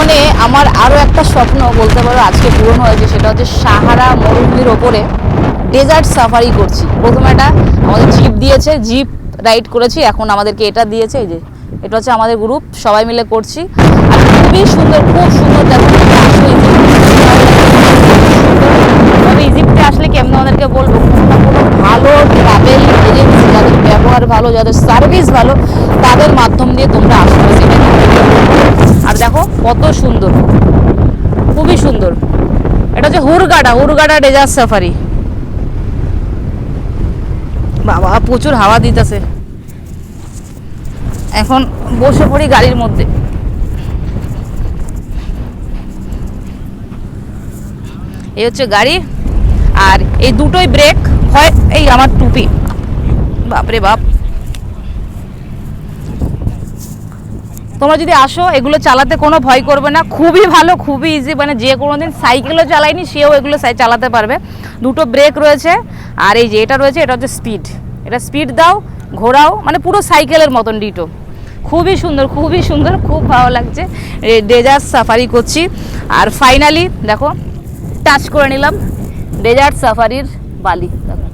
জীবনে আমার আরও একটা স্বপ্ন বলতে পারো আজকে পূরণ হয়েছে, সেটা হচ্ছে সাহারা মরুভূমির ওপরে ডেজার্ট সাফারি করছি। প্রথমে একটা আমাদের জিপ দিয়েছে জিপ রাইড করেছি, এখন আমাদেরকে এটা দিয়েছে, এই যে এটা হচ্ছে আমাদের গ্রুপ সবাই মিলে করছি। আর খুবই সুন্দর, খুব সুন্দর ইজিপ্টে আসলে কেমন আমাদেরকে বলব? ভালো ট্রাভেল এজেন্সি যাদের ব্যবহার ভালো, যাদের সার্ভিস ভালো, তাদের মাধ্যম দিয়ে তোমরা দেখো, কত সুন্দর। খুবই সুন্দর। এটা হচ্ছে হুরগাডা হুরগাডা ডেজার্ট সাফারি বাবা, প্রচুর হাওয়া দিতেছে। এখন বসে পড়ি গাড়ির মধ্যে। এই হচ্ছে গাড়ি, আর এই দুটোই ব্রেক হয় এই আমার টুপি। বাপরে বাপ। তোমরা যদি আসো, এগুলো চালাতে কোনো ভয় করবে না। খুবই ভালো, খুবই ইজি মানে যে কোনো দিন সাইকেলও চালায়নি, সেও এগুলো চালাতে পারবে। দুটো ব্রেক রয়েছে, আর এই যে এটা রয়েছে, এটা হচ্ছে স্পিড এটা স্পিড দাও, ঘোরাও মানে পুরো সাইকেলের মতন ডিটো। খুবই সুন্দর খুবই সুন্দর, খুব ভালো লাগছে। ডেজার্ট সাফারি করছি। আর ফাইনালি দেখো টাচ করে নিলাম। ডেজার্ট সাফারির বালি, দেখো।